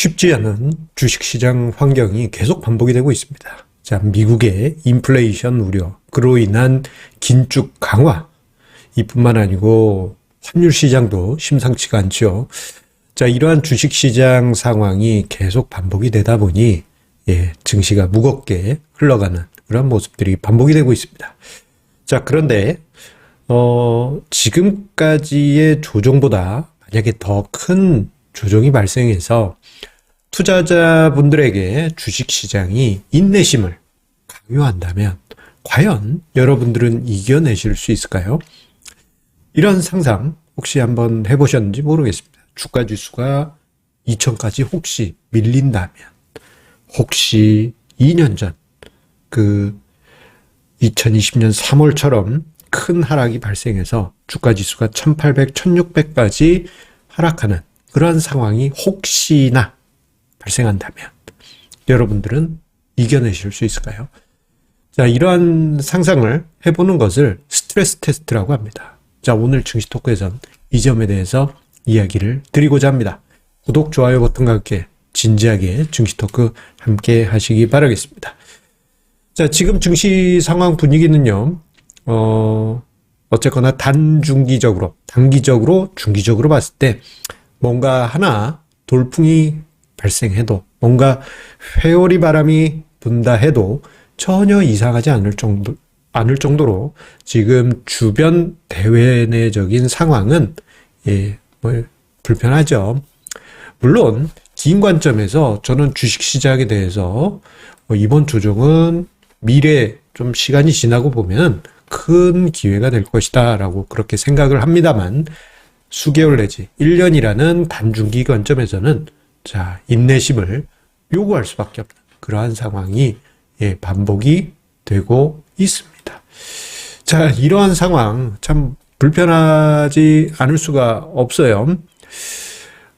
쉽지 않은 주식시장 환경이 계속 반복이 되고 있습니다. 자, 미국의 인플레이션 우려, 그로 인한 긴축 강화, 이뿐만 아니고 환율 시장도 심상치가 않죠. 자, 이러한 주식 시장 상황이 계속 반복이 되다 보니, 예, 증시가 무겁게 흘러가는 그런 모습들이 반복이 되고 있습니다. 자, 그런데, 어, 지금까지의 조정보다 만약에 더 큰 조정이 발생해서 투자자분들에게 주식시장이 인내심을 강요한다면 과연 여러분들은 이겨내실 수 있을까요? 이런 상상 혹시 한번 해보셨는지 모르겠습니다. 주가 지수가 2000까지 혹시 밀린다면 혹시 2년 전 그 2020년 3월처럼 큰 하락이 발생해서 주가 지수가 1800, 1600까지 하락하는 그러한 상황이 혹시나 발생한다면 여러분들은 이겨내실 수 있을까요? 자, 이러한 상상을 해보는 것을 스트레스 테스트라고 합니다. 자, 오늘 증시 토크에선 이 점에 대해서 이야기를 드리고자 합니다. 구독, 좋아요 버튼과 함께 진지하게 증시 토크 함께 하시기 바라겠습니다. 자, 지금 증시 상황 분위기는요, 어, 어쨌거나 단중기적으로, 단기적으로, 중기적으로 봤을 때 뭔가 하나 돌풍이 발생해도, 뭔가 회오리 바람이 분다 해도 전혀 이상하지 않을 정도, 않을 정도로 지금 주변 대외 내적인 상황은, 예, 뭐, 불편하죠. 물론, 긴 관점에서 저는 주식 시장에 대해서 어, 이번 조정은 미래 좀 시간이 지나고 보면 큰 기회가 될 것이다 라고 그렇게 생각을 합니다만 수개월 내지 1년이라는 단중기 관점에서는 자, 인내심을 요구할 수밖에 없는 그러한 상황이 예, 반복이 되고 있습니다. 자, 이러한 상황 참 불편하지 않을 수가 없어요.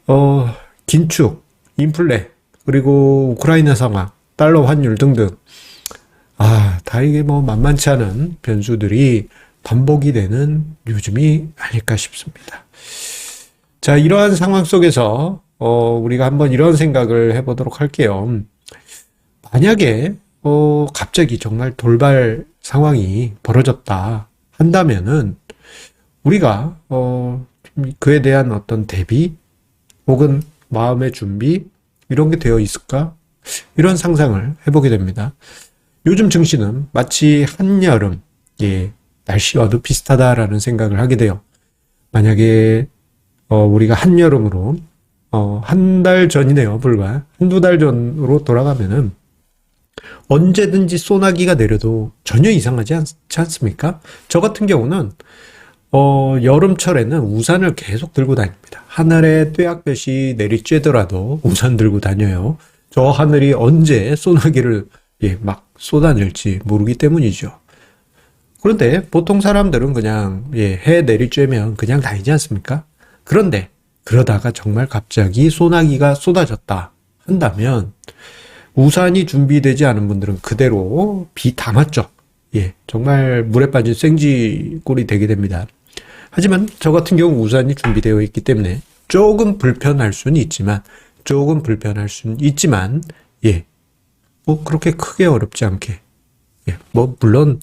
어, 긴축, 인플레, 그리고 우크라이나 상황, 달러 환율 등등 아, 다 이게 뭐 만만치 않은 변수들이 반복이 되는 요즘이 아닐까 싶습니다. 자, 이러한 상황 속에서, 어, 우리가 한번 이런 생각을 해보도록 할게요. 만약에, 어, 갑자기 정말 돌발 상황이 벌어졌다 한다면은, 우리가, 어, 좀 그에 대한 어떤 대비, 혹은 마음의 준비, 이런 게 되어 있을까? 이런 상상을 해보게 됩니다. 요즘 증시는 마치 한여름, 예, 날씨와도 비슷하다라는 생각을 하게 돼요. 만약에, 어, 우리가 한여름으로, 어, 한 달 전이네요, 불과. 한두 달 전으로 돌아가면은, 언제든지 소나기가 내려도 전혀 이상하지 않, 지 않습니까? 저 같은 경우는, 어, 여름철에는 우산을 계속 들고 다닙니다. 하늘에 떼약볕이 내리쬐더라도 우산 들고 다녀요. 저 하늘이 언제 소나기를, 예, 막 쏟아낼지 모르기 때문이죠. 그런데 보통 사람들은 그냥 예, 해 내리쬐면 그냥 다니지 않습니까? 그런데 그러다가 정말 갑자기 소나기가 쏟아졌다 한다면 우산이 준비되지 않은 분들은 그대로 비 다 맞죠. 예, 정말 물에 빠진 생쥐꼴이 되게 됩니다. 하지만 저 같은 경우 우산이 준비되어 있기 때문에 조금 불편할 수는 있지만 조금 불편할 수는 있지만 예, 뭐 그렇게 크게 어렵지 않게 예, 뭐 물론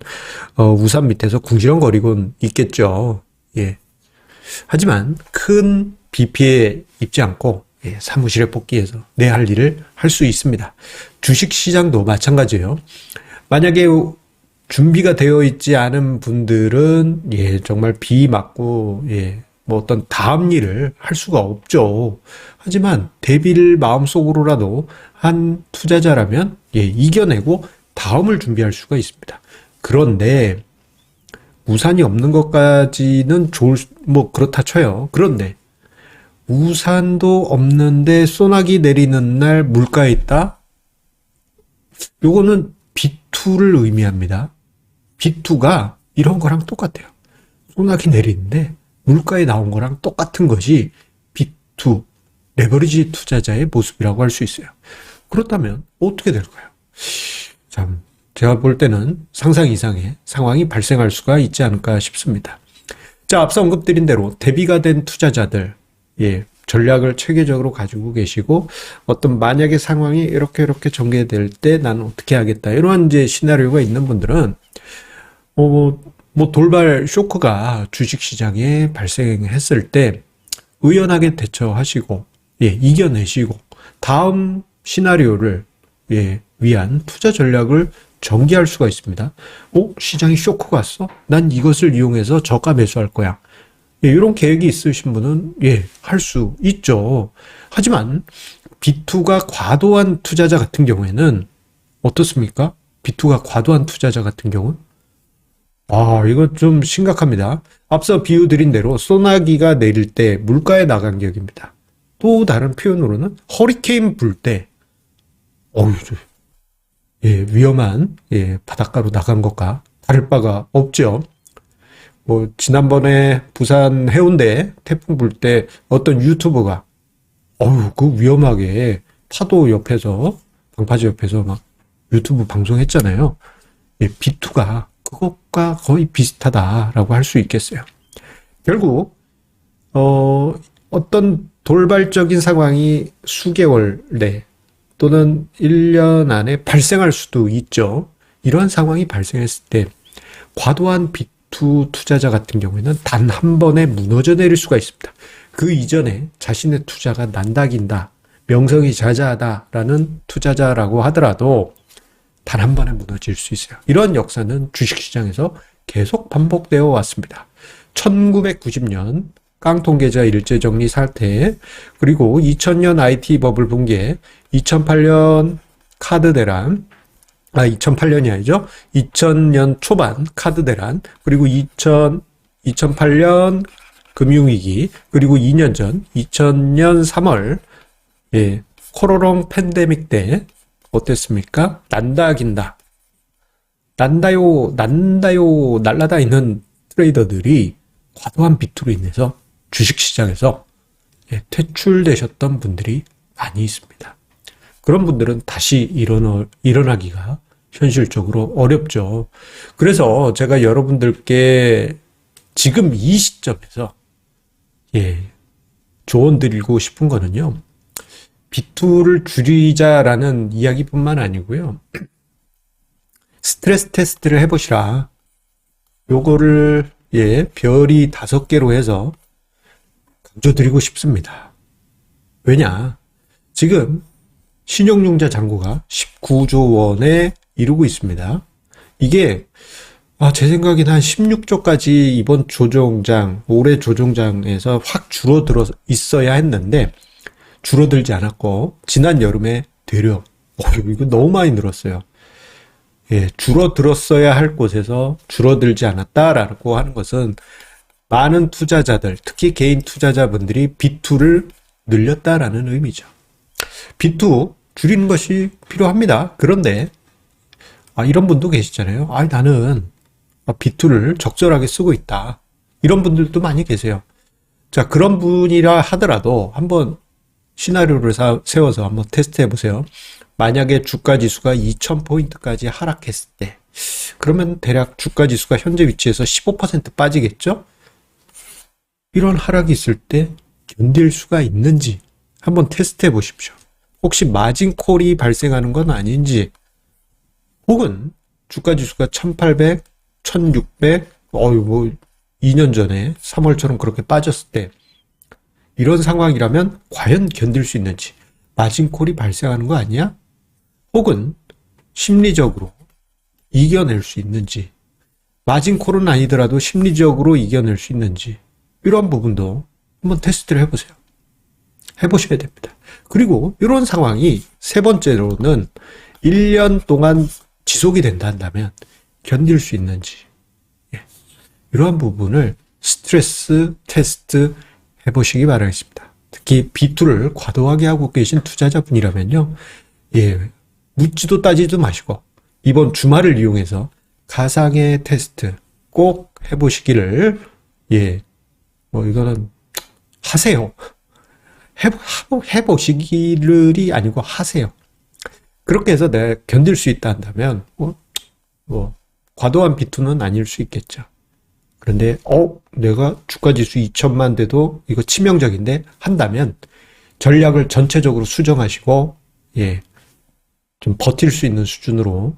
어, 우산 밑에서 궁시렁거리곤 있겠죠. 예. 하지만 큰 비 피해 입지 않고 예, 사무실에 복귀해서 내 할 일을 할 수 있습니다. 주식 시장도 마찬가지예요. 만약에 준비가 되어 있지 않은 분들은 예, 정말 비 맞고 예, 뭐 어떤 다음 일을 할 수가 없죠. 하지만 대비를 마음속으로라도 한 투자자라면 예, 이겨내고 다음을 준비할 수가 있습니다. 그런데 우산이 없는 것까지는 좋을 뭐 그렇다 쳐요. 그런데 우산도 없는데 소나기 내리는 날 물가에 있다? 요거는 비투를 의미합니다. 비투가 이런 거랑 똑같아요. 소나기 내리는데 물가에 나온 거랑 똑같은 것이 비투 레버리지 투자자의 모습이라고 할 수 있어요. 그렇다면 어떻게 될까요? 참 제가 볼 때는 상상 이상의 상황이 발생할 수가 있지 않을까 싶습니다. 자, 앞서 언급드린 대로 대비가 된 투자자들, 예, 전략을 체계적으로 가지고 계시고 어떤 만약의 상황이 이렇게 이렇게 전개될 때 나는 어떻게 하겠다 이런 이제 시나리오가 있는 분들은 어, 뭐 돌발 쇼크가 주식 시장에 발생했을 때 의연하게 대처하시고 예, 이겨내시고 다음 시나리오를 예, 위한 투자 전략을 전개할 수가 있습니다. 어, 시장이 쇼크가 왔어? 난 이것을 이용해서 저가 매수할 거야. 예, 이런 계획이 있으신 분은 예, 할 수 있죠. 하지만 B2가 과도한 투자자 같은 경우에는 어떻습니까? B2가 과도한 투자자 같은 경우는 아, 이거 좀 심각합니다. 앞서 비유 드린 대로 소나기가 내릴 때 물가에 나간 격입니다. 또 다른 표현으로는 허리케인 불 때, 어휴, 저- 예, 위험한, 예, 바닷가로 나간 것과 다를 바가 없죠. 뭐, 지난번에 부산 해운대 태풍 불 때 어떤 유튜버가, 어휴, 그 위험하게 파도 옆에서, 방파제 옆에서 막 유튜브 방송했잖아요. 예, B2가 그것과 거의 비슷하다라고 할 수 있겠어요. 결국 어, 어떤 돌발적인 상황이 수개월 내 또는 1년 안에 발생할 수도 있죠. 이러한 상황이 발생했을 때 과도한 B2 투자자 같은 경우에는 단 한 번에 무너져 내릴 수가 있습니다. 그 이전에 자신의 투자가 난다긴다, 명성이 자자하다라는 투자자라고 하더라도 단 한 번에 무너질 수 있어요. 이런 역사는 주식시장에서 계속 반복되어 왔습니다. 1990년 깡통계좌 일제정리 사태, 그리고 2000년 IT 버블 붕괴, 2008년 카드 대란, 아, 2008년이 아니죠. 2000년 초반 카드 대란, 그리고 2000, 2008년 금융위기, 그리고 2년 전, 2000년 3월, 예, 코로롱 팬데믹 때 어땠습니까? 난다 긴다. 난다요, 난다요, 날라다니는 트레이더들이 과도한 비투로 인해서 주식시장에서 예, 퇴출되셨던 분들이 많이 있습니다. 그런 분들은 다시 일어나, 일어나기가 현실적으로 어렵죠. 그래서 제가 여러분들께 지금 이 시점에서 예, 조언 드리고 싶은 거는요. 비투를 줄이자라는 이야기뿐만 아니고요. 스트레스 테스트를 해보시라. 요거를 예, 별이 다섯 개로 해서 강조드리고 싶습니다. 왜냐? 지금 신용융자 잔고가 19조 원에 이르고 있습니다. 이게 아, 제 생각에는 한 16조까지 이번 조정장, 올해 조정장에서 확 줄어들어 있어야 했는데 줄어들지 않았고 지난 여름에 되려 어, 이거 너무 많이 늘었어요. 예, 줄어들었어야 할 곳에서 줄어들지 않았다라고 하는 것은 많은 투자자들, 특히 개인 투자자분들이 B2를 늘렸다라는 의미죠. B2 줄이는 것이 필요합니다. 그런데 아, 이런 분도 계시잖아요. 아, 나는 B2를 적절하게 쓰고 있다. 이런 분들도 많이 계세요. 자, 그런 분이라 하더라도 한번 시나리오를 사- 세워서 한번 테스트 해 보세요. 만약에 주가 지수가 2000포인트까지 하락했을 때, 그러면 대략 주가 지수가 현재 위치에서 15% 빠지겠죠? 이런 하락이 있을 때 견딜 수가 있는지 한번 테스트 해 보십시오. 혹시 마진콜이 발생하는 건 아닌지, 혹은 주가 지수가 1800, 1600, 어유 뭐 2년 전에 3월처럼 그렇게 빠졌을 때 이런 상황이라면 과연 견딜 수 있는지 마진콜이 발생하는 거 아니야? 혹은 심리적으로 이겨낼 수 있는지 마진콜은 아니더라도 심리적으로 이겨낼 수 있는지 이런 부분도 한번 테스트를 해보세요. 해보셔야 됩니다. 그리고 이런 상황이 세 번째로는 1년 동안 지속이 된다 한다면 견딜 수 있는지 예. 이러한 부분을 스트레스 테스트 해보시기 바라겠습니다. 특히 B2를 과도하게 하고 계신 투자자분이라면요. 예, 묻지도 따지도 마시고 이번 주말을 이용해서 가상의 테스트 꼭 해보시기를 예, 뭐 이거는 하세요. 해보, 해보시기를이 아니고 하세요. 그렇게 해서 내가 견딜 수 있다 한다면 뭐, 뭐 과도한 비투는 아닐 수 있겠죠. 그런데 어 내가 주가 지수 2천만 돼도 이거 치명적인데 한다면 전략을 전체적으로 수정하시고 예. 좀 버틸 수 있는 수준으로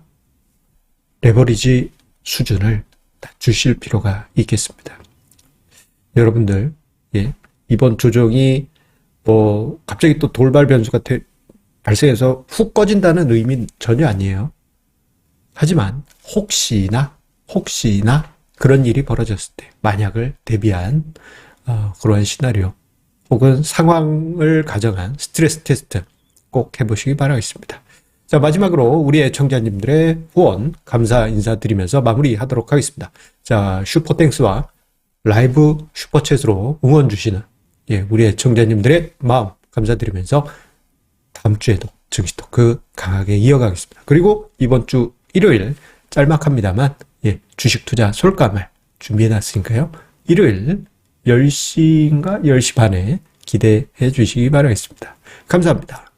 레버리지 수준을 낮추실 필요가 있겠습니다. 여러분들, 예, 이번 조정이 뭐 갑자기 또 돌발 변수가 되- 발생해서 훅 꺼진다는 의미는 전혀 아니에요. 하지만 혹시나 혹시나 그런 일이 벌어졌을 때 만약을 대비한 어, 그러한 시나리오 혹은 상황을 가정한 스트레스 테스트 꼭 해보시기 바라겠습니다. 자 마지막으로 우리 애청자님들의 후원 감사 인사드리면서 마무리하도록 하겠습니다. 자 슈퍼 땡스와 라이브 슈퍼챗으로 응원 주시는 예, 우리 애청자님들의 마음 감사드리면서 다음 주에도 증시 토크 강하게 이어가겠습니다. 그리고 이번 주 일요일 짤막합니다만 예, 주식 투자 솔감을 준비해 놨으니까요. 일요일 10시인가 10시 반에 기대해 주시기 바라겠습니다. 감사합니다.